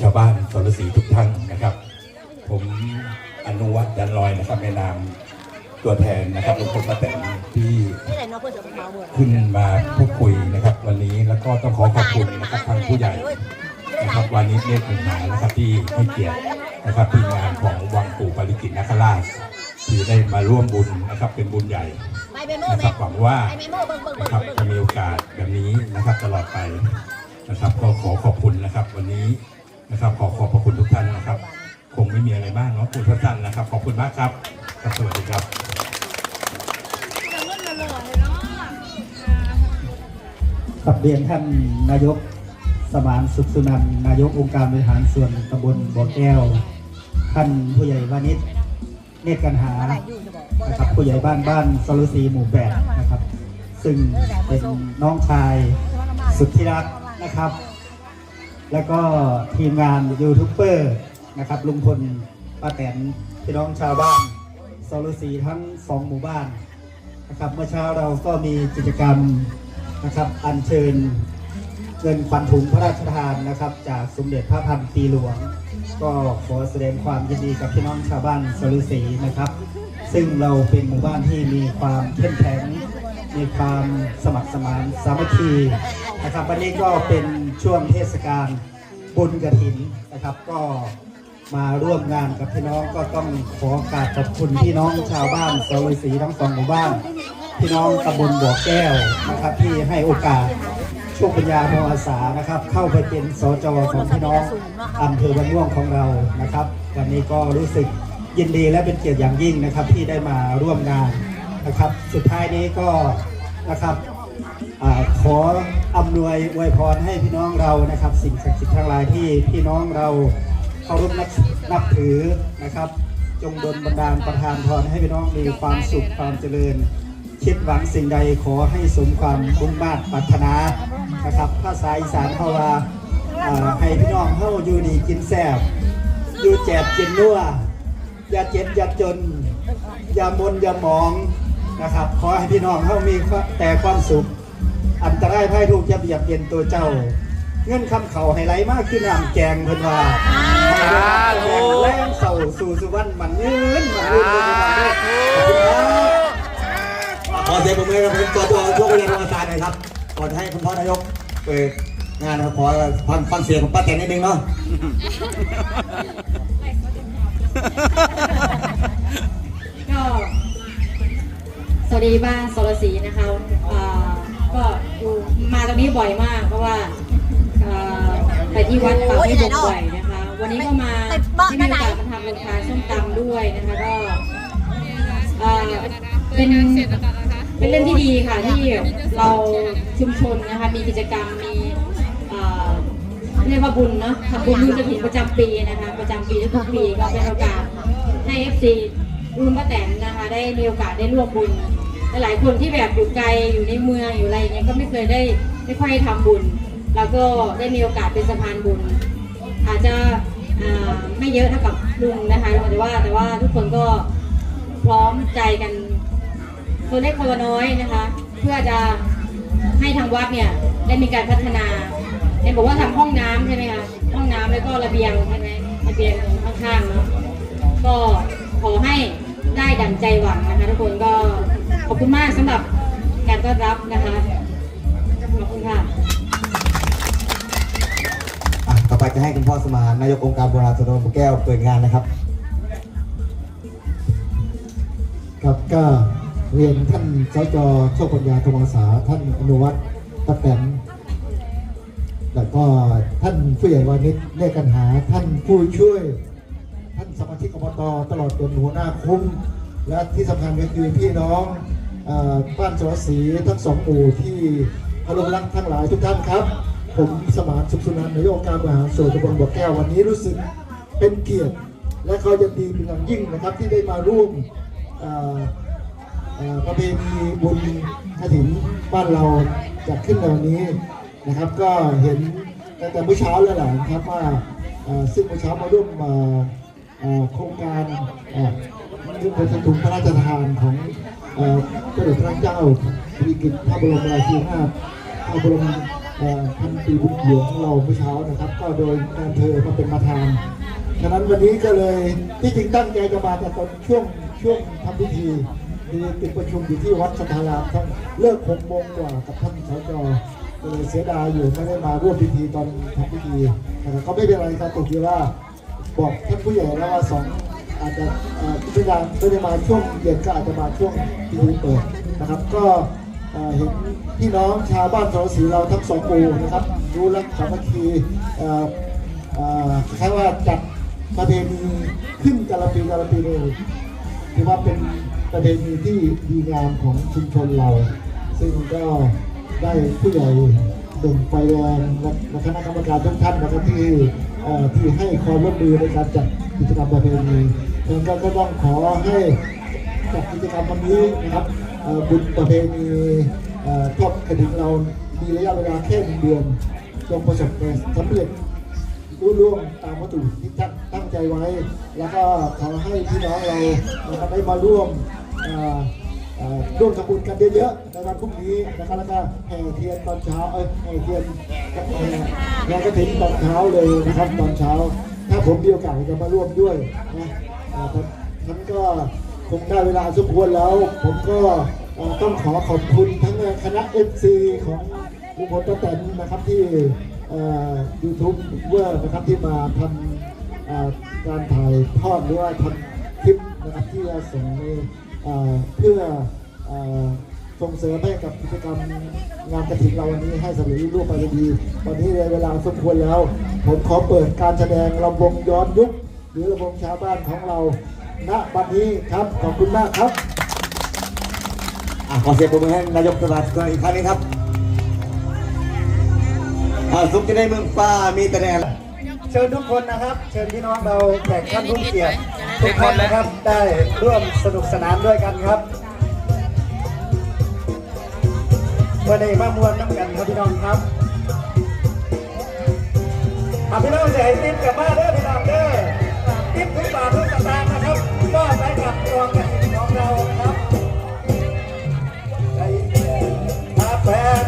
ชาวบ้านสรศรีทุกท่านนะครับ ผมอนุวัฒน์ยันลอยนะครับในนามตัวแทนนะครับลุงพลป้าแตนที่นี่แหละเนาะเพื่ขึ้นมาพูดคุยนะครับ วันนี้แล้วก็ต้องขอขอบคุณนะครับทางผู้ใหญ่นะครับวันนี้เรียกหนึ่งมานะครับที่ให้เกียรตินะครับทีมงานของวังปู่ปาริกิตนาคราชที่ได้มาร่วมบุญนะครับเป็นบุญใหญ่นะหมครับหวังว่านะครับจะมีโอกาสแบบนี้นะครับตลอดไปนะครับก็ขอขอบคุณนะครับ วันนี้ นะครับ ขอขอบพระคุณทุกท่านนะครับ คงไม่มีอะไรมากเนาะคุณพระท่านนะครับ ขอบคุณมากครับครับสวัสดีครับ กับเรียนท่านนายกสมานสุขสุนันท์นายกองค์การบริหารส่วนตำบลบ่อแก้ว ท่านผู้ใหญ่วานิชเนตรกันหานะครับผู้ใหญ่บ้านบ้านสรุสีหมู่แปดนะครับ ซึ่งเป็นน้องชายสุดที่รักนะครับ แล้วก็ทีมงานยูทูบเบอร์นะครับลุงพลป้าแตนพี่น้องชาวบ้านสรุสีทั้งสองหมู่บ้านนะครับเมื่อเช้าเราก็มีกิจกรรมนะครับอัญเชิญเงินขวัญถุงพระราชทานนะครับ จากสมเด็จพระพันปีหลวง ก็ขอแสดงความยินดีกับพี่น้องชาวบ้านสรุสีนะครับ ซึ่งเราเป็นหมู่บ้านที่มีความเข้มแข็ง มีความสมัครสมานสามัคคีนะครับ วันนี้ก็เป็นช่วงเทศกาลบุญกระถินนะครับ ก็มาร่วมงานกับพี่น้องก็ต้องขอกราบขอบคุณพี่น้องชาวบ้านสรุสีทั้งสองหมู่บ้าน พี่น้องตำบลบ่อแก้วนะครับ ที่ให้โอกาสโชคปัญญาโมอาสานะครับ เข้าไปเป็นสจของพี่น้องอำเภอบ้านม่วงของเรานะครับ วันนี้ก็รู้สึกยินดีและเป็นเกียรติอย่างยิ่งนะครับที่ได้มาร่วมงาน นะครับ สุดท้ายนี้ก็นะครับอขออำนวยอวยพรให้พี่น้องเรานะครับ สิ่งศักดิ์สิทธิ์ทั้งหลายที่พี่น้องเราเคารพนับนับถือนะครับ จงดลบันดาลประทานพรให้พี่น้องมีความสุขความเจริญ คิดหวังสิ่งใดขอให้สมความมุ่งมา่ปรารถนานะครับภาษาอีสานเขาว่าให้พี่น้องเฮาอยู่ดีกินแซ่บอยู่แจกกินนัวอย่าเจ็บอย่าจน อย่ามนอย่าหมอง นะครับ ขอให้พี่น้องเฮามีแต่ความสุข อันตรายภัยทุกข์อย่าเบียดเบียนตัวเจ้า เงื่อนคำเขาให้ไหลมากขึ้นน้ำแกงเพิ่นว่าแรงแรงเศร้าสู่สุวรรณมันยืนมันยืนมันด้วยขอบคุณครับขอเสียงปรบมือเป็นตัวตัวช่วงเรียนประวัติศาสตร์หน่อยครับ ก่อนให้คุณพ่อนายกเปิดงานนะครับขอฟังฟังเสียงของป้าแตนนิดนึงเนาะ วัสดีบ้านสรศรีนะคะอ่าก็ดูมาตรงนี้บ่อยมาก เพราะว่าอ่าไปที่วัดป่าไม่บกบ่อยนะคะ วันนี้ก็มาที่มีโอกาสมาทำโรงทานส้มตำด้วยนะคะก็อ่าเป็นเป็นเรื่องที่ดีค่ะที่เราชุมชนนะคะมีกิจกรรมมีอ่าเรียกว่าบุญเนาะทำบุญบุญกระถิ่นประจำปีนะคะประจำปีทุกๆปีก็เป็นโอกาสให้ FC รุ่นป้าแตนนะคะได้มีโอกาสได้ร่วมบุญ หลายๆคนที่แบบอยู่ไกลอยู่ในเมืองอยู่อะไรอย่างเงี้ยก็ไม่เคยได้ไม่ค่อยทำบุญ แล้วก็ได้มีโอกาสเป็นสะพานบุญ อาจจะไม่เยอะเท่ากับลุงนะคะแต่ว่าแต่ว่าทุกคนก็พร้อมใจกันคนเล็กคนละน้อยนะคะ เพื่อจะให้ทางวัดเนี่ยได้มีการพัฒนาเห็นบอกว่าทำห้องน้ำใช่ไหมคะห้องน้ำแล้วก็ระเบียงใช่ไหมระเบียงข้างๆเนาะก็ขอให้ได้ดั่งใจหวังนะคะทุกคนก็ ขอบคุณมากสำหรับการต้อนรับนะคะขอบคุณค่ะอะต่อไปจะให้คุณพ่อสมานนายกองค์การบริหารส่วนตำบลบุแก้วเปิดงานนะครับ ครับก็เรียนท่านสจโชคปัญญาธรรมศาท่านอนุวัฒน์ป้าแตนแล้วก็ท่านผู้ใหญ่วานิชเลขกันหาท่านผู้ช่วย ท่านสมาชิกอบตตลอดจนหัวหน้าคุ้ม และที่สำคัญก็คือพี่น้อง บ้านสวัสดีทั้งสองหมู่ที่พลรักทั้งหลายทุกท่านครับ ผมสมานสุขสุนันท์นายกองการบริหารส่วนตำบลบ่อแก้ววันนี้รู้สึกเป็นเกียรติ และเขาจะดีเป็นอย่างยิ่งนะครับที่ได้มาร่วมประเพณีบุญกฐินบ้านเราจัดขึ้นในวันนี้นะครับ ก็เห็นตั้งแต่เมื่อเช้าแล้วแหละนะครับว่าซึ่งเมื่อเช้ามาร่วมโครงการเอ่องเป็นถุงพระราชทานของ เอ่อพระเดชพระเจ้าบริกิตพระบรมราชินีนาถพระบรมเอ่อพันปีบุญหลวงของเราเมื่อเช้านะครับ ก็โดยนายเภอมาเป็นประธานฉะนั้นวันนี้ก็เลยที่จริงตั้งใจจะมาแต่ตอนช่วงช่วงทำพิธีมีติดประชุมอยู่ที่วัดสัทธารามท่านเลิกหกโมงกว่ากับท่านสจก็เลยเสียดายอยู่ไม่ได้มาร่วมพิธีตอนทำพิธีนะครับก็ไม่เป็นไรครับตรงที่ว่าบอกท่านผู้ใหญ่แล้วว่าสอง อาจจะอ่อไม่ได้ไม่ได้มาช่วงเย็นก็อาจจะมาช่วงพิธีเปิดนะครับ ก็เห็นพี่น้องชาวบ้านสรศรีเราทั้งสองหมู่นะครับรู้รักสามัคคีอ่อเอ่อคล้ายว่าจัดประเพณีขึ้นแต่ลปีแต่ลปีเลยถือว่าเป็นประเพณีที่ดีงามของชุมชนเรา ซึ่งก็ได้ผู้ใหญ่หนุ่มไฟแรงและคณะกรรมการทุกท่านนะครับที่เอ่อที่ให้ความร่วมมือในการจัดกิจกรรมประเพณี แล้วก็ก็ต้องขอให้จัดกิจกรรมวันนี้นะครับบุญประเพณีเอ่อทอดกระดิ่งเรามีระยะเวลาแค่หนึ่งเดือนจงประสบความสำเร็จรู้ล่วงตามวัตถุที่ตั้งใจไว้ แล้วก็ขอให้พี่น้องเรานะครับได้มาร่วมร่วมทำบุญกันเยอะๆในวันพรุ่งนี้นะครับแล้วก็แห่เทียนตอนเช้าเอ้ยแห่เทียนแห่งานกระถิ่นตอนเช้าเลยนะครับตอนเช้า ถ้าผมมีโอกาสจะมาร่วมด้วยนะ ท่านท่านก็คงได้เวลาสมควรแล้ว ผมก็ต้องขอขอบคุณทั้งคณะเอฟซีของลุงพลป้าแตนนะครับที่ยูทูบเวอร์นะครับที่มาทำการถ่ายทอดหรือว่าทำคลิปนะครับที่ส่งเพื่อเอ่อส่งเสริมให้กับกิจกรรมงานกระถิ่นเราวันนี้ให้สำเร็จรุ่ร่วงไปด้วยดีวันนี้เวลาสมควรแล้ว ผมขอเปิดการแสดงลำวงย้อนยุค หรือลำวงชาวบ้านของเราณบัดนี้ครับขอบคุณมากครับขอเสียงปรบมือให้นายกสภาอีกครั้งนึงครับอ่าสุขจะได้เมืองฟ้ามีแต่แดนเชิญทุกคนนะครับ เชิญพี่น้องเราแขกท่านผู้เกียรติทุกคนนะครับ ได้ร่วมสนุกสนานด้วยกันครับวันนี้มามวนน้ำกันครับพี่น้องครับพี่น้องจะให้ติ๊บกลับมาเด้อพี่น้องเด้อ บาททุกสตางค์นะครับก็ไปกับกองกระถิ่นของเรานะครับใจเย็นมาแฟน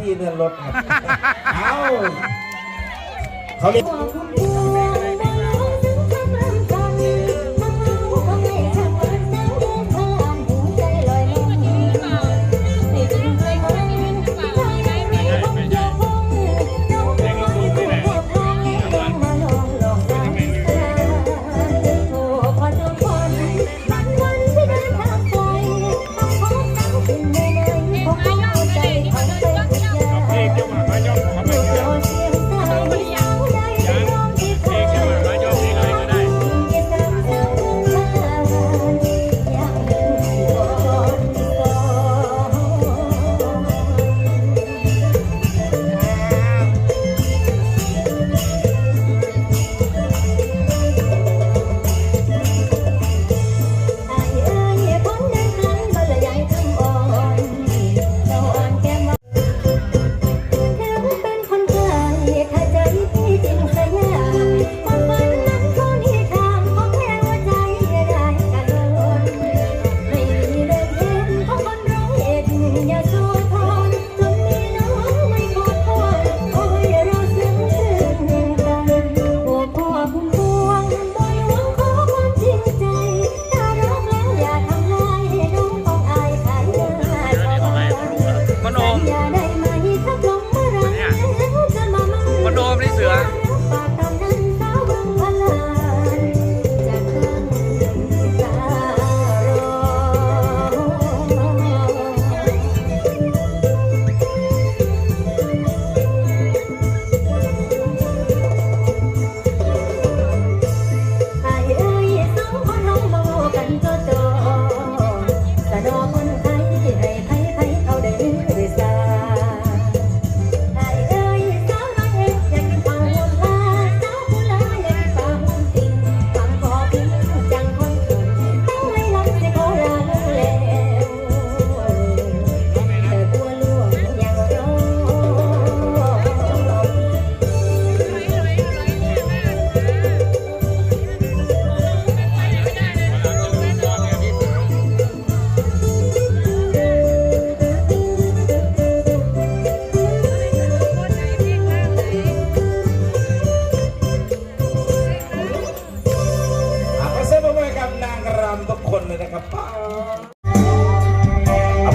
ที่เลื่อนรถ เอาเขาเรียก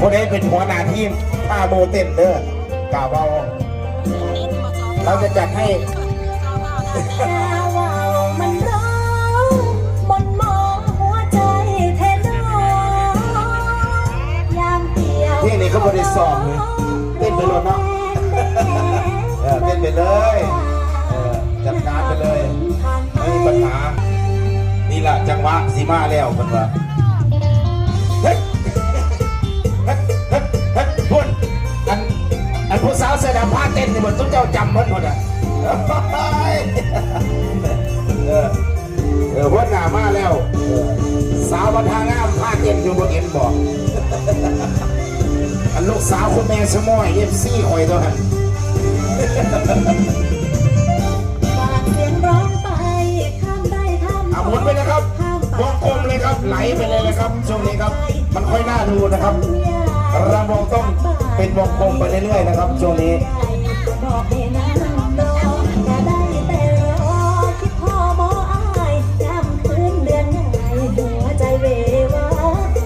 คนนี้เป็นหัวหน้าทีมท่าโมเต้นเด้อกล่าวเบาเราจะจัดให้มันร้องบนมองหัวใจเทนอยามเดียวที่นี่เขาบริสอบเลยเต้นไปเลยเนาะเออเต้นไปเลยเออจัดการไปเลยไม่มีปัญหานี่แหละจังหวะสีมาแล้วมันว่า ผู้สาวเสื้อดำผ้าเต้นนี่มันต้องเจ้าจำมันหมดอะเฮ้ยเออเออพุ่นหน้ามาแล้วเออสาวบรรทางามผ้าเต้นอยู่บนเอ็นบอกอันลูกสาวคุณแม่สมอยเอฟซีคอยตัวหันฝากเสียงร้องไปข้ามได้ข้ามอะหมุนไปนะครับวงกลมเลยครับ ไหลไปเลยนะครับช่วงนี้ครับ มันค่อยน่าดูนะครับรำวงต้อง เป็นวงกลมไปเรื่อยๆนะครับช่วงนี้บอกให้นั่งรอแต่ได้แต่รอคิดพ่อหมออายยามคืนนายหัวใจเววา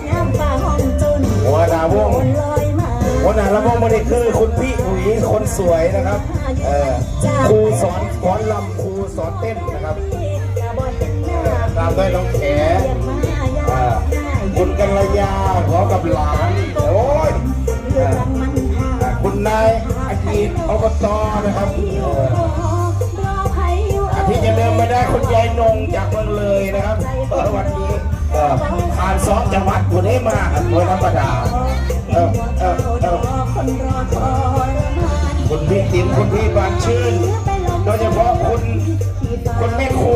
ยามฟ้าห้องจนหัวหน้าวงหัวหน้าระวงมันนี่คือคุณพี่อุ๋ยคนสวยนะครับครูสอนสอนลำครูสอนเต้นนะครับตามด้วยน้องแขอ่าคุณกัลยาพร้อมกับหลาน ออบตนะครับอออาที่จะเดิมไม่ได้คุณยายนงจากเมืองเลยนะครับวันนี้ผ่านสองจังหวัดคุณได้มาอันโดยธรรมดาคุณพี่ติ๋มคุณพี่บานชื่นโดยเฉพาะคุณคุณแม่ครู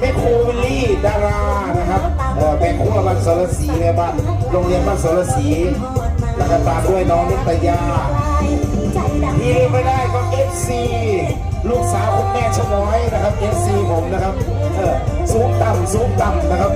แม่ครูวิลลี่ดารานะครับเออแม่ครูบ้านสรศรีในบ้านโรงเรียนบ้านสรศรีแล้วก็ตามด้วยน้องนิตยา ที่ลืมไม่ได้ก็ FC ลูกสาวคุณแม่ชะม้อยนะครับ FC ผมนะครับ เออสูงต่ำสูงต่ำนะครับ